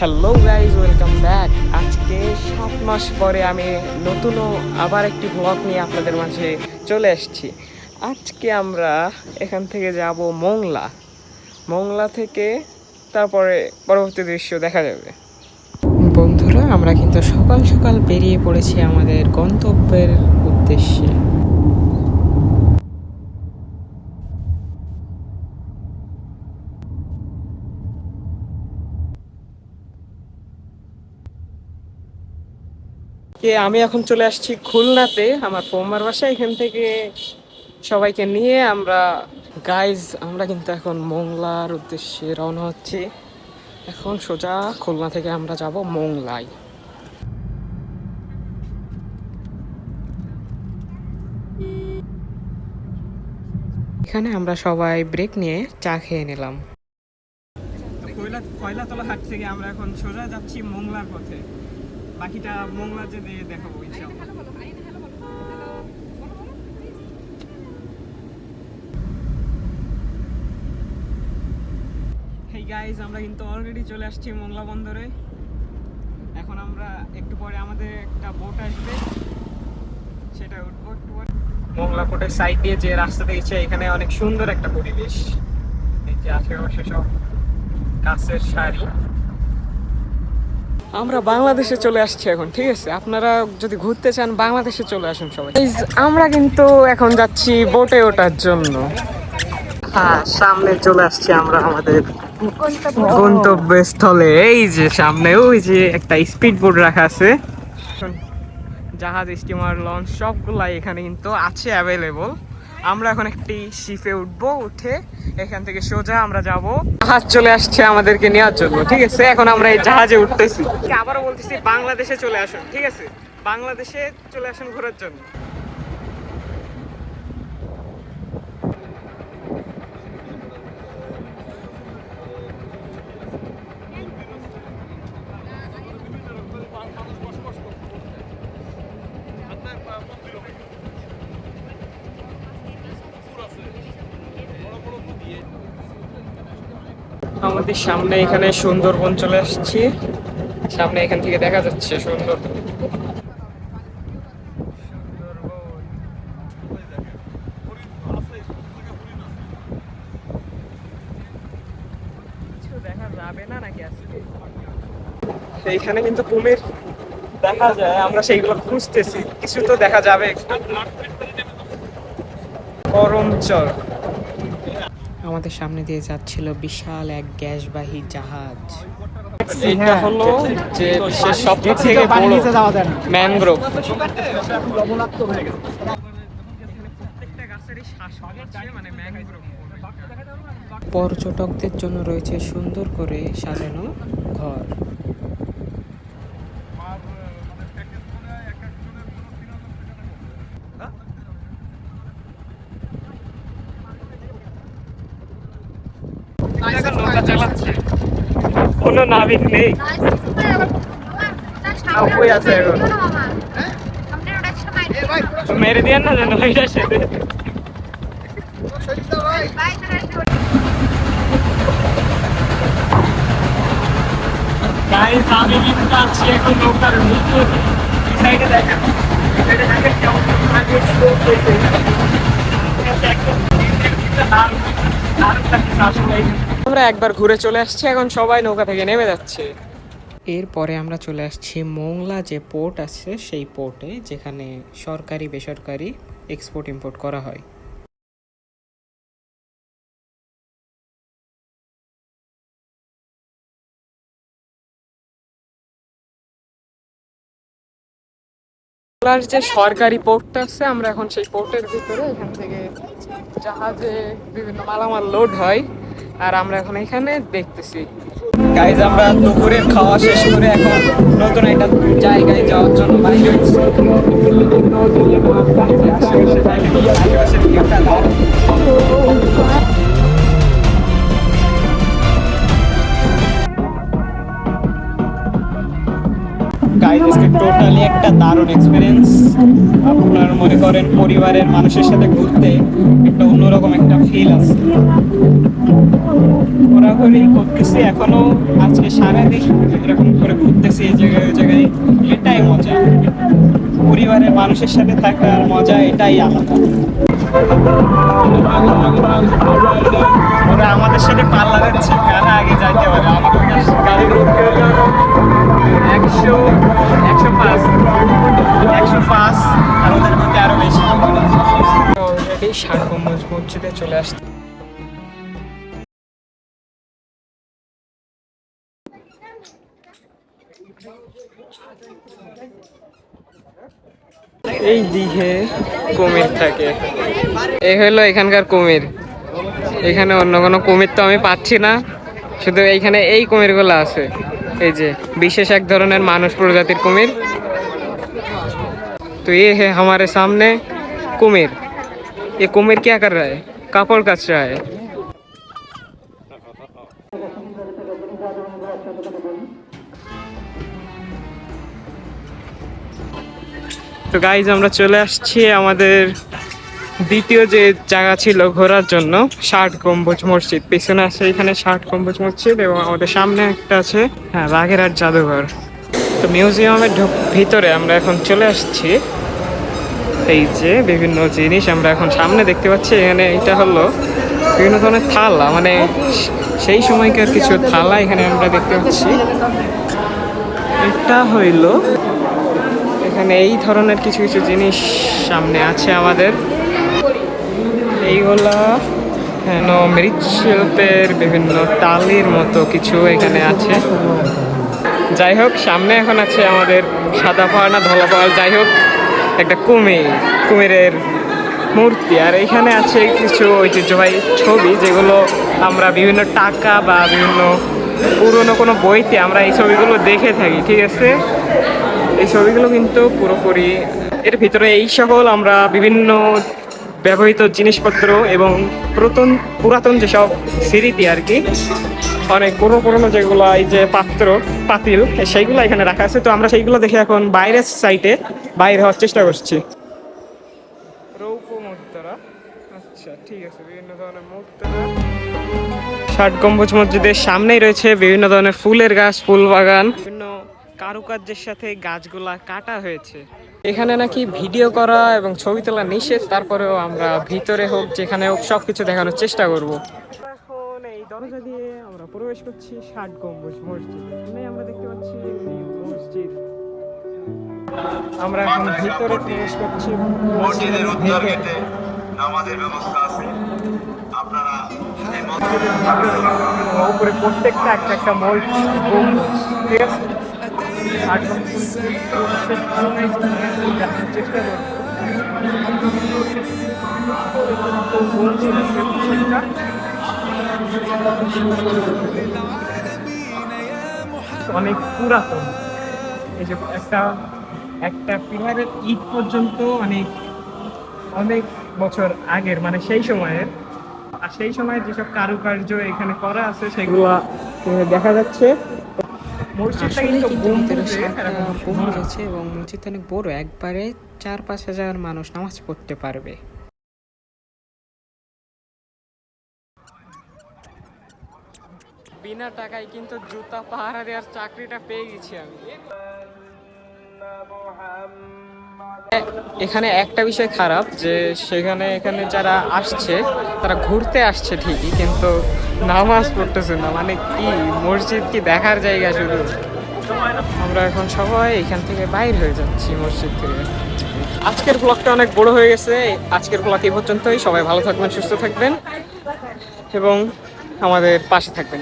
Hello guys welcome back আজকে সাত মাস পরে আমি নতুনও আবার একটি ব্লগ নিয়ে আপনাদের মাঝে চলে এসেছি। আজকে আমরা এখান থেকে যাব মোংলা। মোংলা থেকে তারপরে পরবর্তী দৃশ্য দেখা যাবে। বন্ধুরা, আমরা কিন্তু সকাল সকাল বেরিয়ে পড়েছি আমাদের গন্তব্যের উদ্দেশ্যে। কে আমি এখন চলে আসছি খুলনাতে, আমার ফোমার বাসা এখান থেকে সবাইকে নিয়ে আমরা গাইজ আমরা কিন্তু এখন মোংলার উদ্দেশ্যে রওনা হচ্ছি। এখন সোজা খুলনা থেকে আমরা যাব মোংলায় এখানে আমরা সবাই ব্রেক নিয়ে চা খেয়ে নিলাম। কয়লাতলা হাট থেকে আমরা এখন সোজা যাচ্ছি মোংলার পথে। বাকিটা মোংলা যে দেখাবো ইনশাআল্লাহ। হেই গাইজ আমরা কিন্তু অলরেডি চলে আসছি মোংলা বন্দরে। এখন আমরা একটু পরে আমাদের একটা বোট আসবে। সেটা উঠবো একটু মোংলা পোর্টের সাইড দিয়ে যে রাস্তা দিয়েছে, এখানে অনেক সুন্দর একটা পরিবেশ। এই যে আশেপাশে সব গাছের সারি। আমরা বাংলাদেশে চলে আসছি এখন, ঠিক আছে? আপনারা যদি ঘুরতে চান, বাংলাদেশে চলে আসুন সবাই। আমরা কিন্তু এখন যাচ্ছি বোটে ওঠার জন্য। হ্যাঁ সামনে চলে আসছি আমরা আমাদের গন্তব্যস্থলে। এই যে সামনে, ওই যে একটা স্পিড বোট রাখা আছে। জাহাজ, স্টিমার, লঞ্চ, সবগুলাই এখানে কিন্তু আছে অ্যাভেলেবল আমরা এখন একটি শিপে উঠবো, উঠে এখান থেকে সোজা আমরা যাব। জাহাজ চলে আসছে আমাদেরকে নেওয়ার জন্য, ঠিক আছে? এখন আমরা এই জাহাজে উঠতেছি। আবারও বলতেছি, বাংলাদেশে চলে আসুন, ঠিক আছে? বাংলাদেশে চলে আসুন ঘোরার জন্য। আমাদের সামনে এখানে সুন্দরবন চলে আসছি। সামনে এখান থেকে দেখা যাচ্ছে সুন্দর এইখানে কিন্তু কুমির দেখা যায়, আমরা সেইগুলো খুঁজতেছি। কিছু তো দেখা যাবে। করমচর। আমাদের সামনে দিয়ে যাচ্ছিল বিশাল এক গ্যাসবাহী জাহাজ। এটা হলো যে বিশ্বের থেকে বড় ম্যানগ্রোভ। পর্যটকদের জন্য রয়েছে সুন্দর করে সাজানো ঘর। কোনো নাবিক নেই। কই আছে এখন? মেরে দিয়ে না যেন ওইটা সেরে গাইস আমি কিন্তু আছি এখন নৌকার ভিতরে। সাইডে দেখেন। এই দেখেন কেমন আগে স্লোপ হয়েছে আমরা একবার ঘুরে চলে আসছি এখন সবাই নৌকা থেকে নেমে যাচ্ছে। এরপরে আমরা চলে আসছি মোংলা যে পোর্ট আছে সেই পোর্টে যেখানে সরকারি বেসরকারি এক্সপোর্ট ইম্পোর্ট করা হয়। মোংলার যে সরকারি পোর্টটা আছে আমরা এখন সেই পোর্টের ভিতরে এখান থেকে জাহাজে বিভিন্ন মালামাল লোড হয়। আর আমরা এখন এখানে দেখতেছি। গাইজ আমরা দুপুরের খাওয়া শেষ করে এখন নতুন একটা জায়গায় যাওয়ার জন্য হয়েছি গাইজ টোটালি একটা দারুণ এক্সপিরিয়েন্স আপনার মনে করেন পরিবারের মানুষের সাথে ঘুরতে একটা একটা ফিল আছে। ঘোরাঘুরি করতেছি, এখনও আজকে সারাদিন এরকম করে ঘুরতেছি এই জায়গায় জায়গায়। এটাই মজা। পরিবারের মানুষের সাথে থাকার মজা এটাই আলাদা। ওরা আমাদের সাথে পাল্লা দিচ্ছে, কারা আগে যাইতে পারে? আমাদের একশো একশো পাঁচ একশো পাঁচ, আর ওদের মধ্যে আরও বেশি। অলরেডি ষাট ছুটে চলে আসত এই দিঘে কুমির থাকে। এই হলো এখানকার কুমির। এখানে অন্য কোনো কুমির তো আমি পাচ্ছি না। শুধু এইখানে এই কুমিরগুলো আছে। এই যে বিশেষ এক ধরনের মানুষ প্রজাতির কুমির। তো এ হে আমাদের সামনে কুমির। ये कुमिर क्या कर रहा है कापड़ कस रहा है তো গাইজ আমরা চলে আসছি আমাদের দ্বিতীয় যে জায়গা ছিল ঘোরার জন্য ষাট গম্বুজ মসজিদ পিছনে আছে এখানে ষাট গম্বুজ মসজিদ এবং আমাদের সামনে একটা আছে হ্যাঁ বাঘেরহাট জাদুঘর তো মিউজিয়ামের ঢুক- ভিতরে আমরা এখন চলে আসছি এই যে বিভিন্ন জিনিস আমরা এখন সামনে দেখতে পাচ্ছি, এখানে এটা হলো বিভিন্ন ধরনের থালা মানে সেই সময়কার কিছু থালা এখানে আমরা দেখতে পাচ্ছি। এটা হইল এখানে এই ধরনের কিছু কিছু জিনিস সামনে আছে আমাদের। এইগুলা হেন মৃৎশিল্পের বিভিন্ন টালির মতো কিছু এখানে আছে। যাই হোক, সামনে এখন আছে আমাদের সাদা পাহাড় না ধলা পাহাড় যাই হোক। একটা কুমির কুমিরের মূর্তি। আর এখানে আছে কিছু ঐতিহ্যবাহী ছবি, যেগুলো আমরা বিভিন্ন টাকা বা বিভিন্ন পুরনো কোনো বইতে আমরা এই ছবিগুলো দেখে থাকি, ঠিক আছে? এই ছবিগুলো কিন্তু পুরোপুরি এর ভিতরে এই সকল আমরা বিভিন্ন ব্যবহৃত জিনিসপত্র এবং পুরাতন পুরাতন যেসব স্মৃতি আর কি, অনেক পুরো পুরনো যেগুলো এই যে পাত্র, পাতিল, সেইগুলো এখানে রাখা আছে। তো আমরা সেইগুলো দেখে এখন বাইরের সাইটে বাইরে হওয়ার চেষ্টা করছি। আচ্ছা ঠিক আছে বিভিন্ন ধরনের মুদ্রা। ষাট গম্বুজ মসজিদের সামনেই রয়েছে বিভিন্ন ধরনের ফুলের গাছ ফুল বাগান। বিভিন্ন কারুকার্যের সাথে গাছগুলা কাটা হয়েছে। এখানে নাকি ভিডিও করা এবং ছবি তোলা নিষেধ তারপরেও আমরা ভিতরে হোক যেখানে হোক সব কিছু দেখানোর চেষ্টা করব। এখন এই দরজা দিয়ে আমরা প্রবেশ করছি ষাট গম্বুজ মসজিদ। আমরা দেখতে পাচ্ছি মসজিদ। আমরা এখন ভিতরে প্রবেশ করছি মসজিদের উত্তর। গেটে নামাজের ব্যবস্থা আছে আপনারা এই উপরে প্রত্যেকটা একটা একটা মল ঠিক আছে চেষ্টা মসজিদ অনেক পুরাতন এই যে একটা একটা পিলারের ইট পর্যন্ত অনেক অনেক বছর আগের মানে সেই সময়ের। আর সেই সময় যেসব কারুকার্য এখানে করা আছে সেগুলো দেখা যাচ্ছে। মসজিদটা কিন্তু গম্বুজে আছে এবং মসজিদটা অনেক বড় একবারে চার পাঁচ হাজার মানুষ নামাজ পড়তে পারবে। বিনা টাকায় কিন্তু জুতা পাহারা দেওয়ার চাকরিটা পেয়ে গেছি আমি। এখানে একটা বিষয় খারাপ যে সেখানে এখানে যারা আসছে, তারা ঘুরতে আসছে ঠিকই, কিন্তু নামাজ পড়তেছে না। মানে কি, মসজিদ কি দেখার জায়গা শুধু? আমরা এখন সবাই এখান থেকে বাইর হয়ে যাচ্ছি মসজিদ থেকে। আজকের ব্লগটা অনেক বড় হয়ে গেছে। আজকের ব্লগ এই পর্যন্তই। সবাই ভালো থাকবেন, সুস্থ থাকবেন এবং আমাদের পাশে থাকবেন।